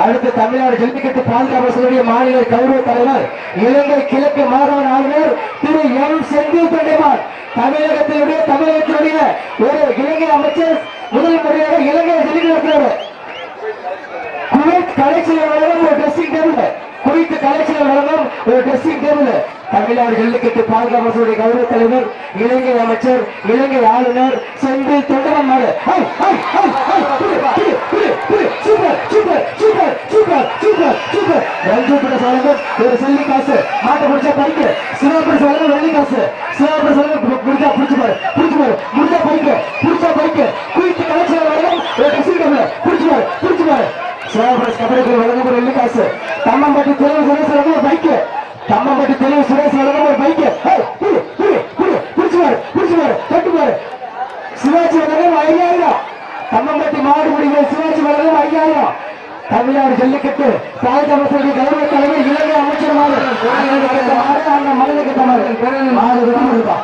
அடுத்து தமிழ்நாடு ஜல்லிக்கட்டு பாதுகாப்பு சபையுடைய மாநில கௌரவ தலைவர் இலங்கை கிழக்கு மாகாண ஆளுநர் திரு எம் செந்தில் தொண்டைமான் தமிழகத்தினுடைய தமிழகத்தினுடைய ஒரு இலங்கை அமைச்சர் முதல் முறையாக இலங்கை ஜல்லிக்கட்டு குவைத் கலெக்ஷன் வழங்கும் ஒரு ட்ரெஸ்ஸிங் டேபிள் குவைத்து கலெக்ஷன் வழங்கும் ஒரு ட்ரெஸ்ஸிங் டேபிள் தமிழ்நாடு ஜல்லிக்கட்டு பாதுகாப்பு சபையுடைய கௌரவ தலைவர் இலங்கை அமைச்சர் இலங்கை ஆளுநர் செந்தில் தொண்டமன் ரஞ்சு பிரஸ் வழங்கும் ஒரு செல்லி காசு. மாட்டை பிடிச்சா பறிக்க. சிவபிரஸ் வழங்கும் வெள்ளி காசு. சிவபிரஸ் வழங்கும் முடிஞ்சா பிடிச்சு பாரு. பிடிச்சு பாரு. பிடிச்சா கலெக்ஷன் ஒரு பிடிச்சு பாரு. பிடிச்சு பாரு. கபடிக்கு வழங்கும் ஒரு வெள்ளி காசு. தம்மம்பட்டி சுரேஷ் வழங்கும் ஒரு பைக்கு தம்மம்பட்டி தெலுங்கு சுரேஷ் வழங்கும் ஒரு பைக்கு பிடிச்சுவாரு சிவாஜி வழங்கும் ஐயாயிரம். தம்மம்பட்டி மாடு முடிவு சிவாஜி வழங்கும் ஐயாயிரம். தமிழ்நாடு ஜல்லிக்கட்டு பாதுகாப்பு மாடு கொடுப்பா.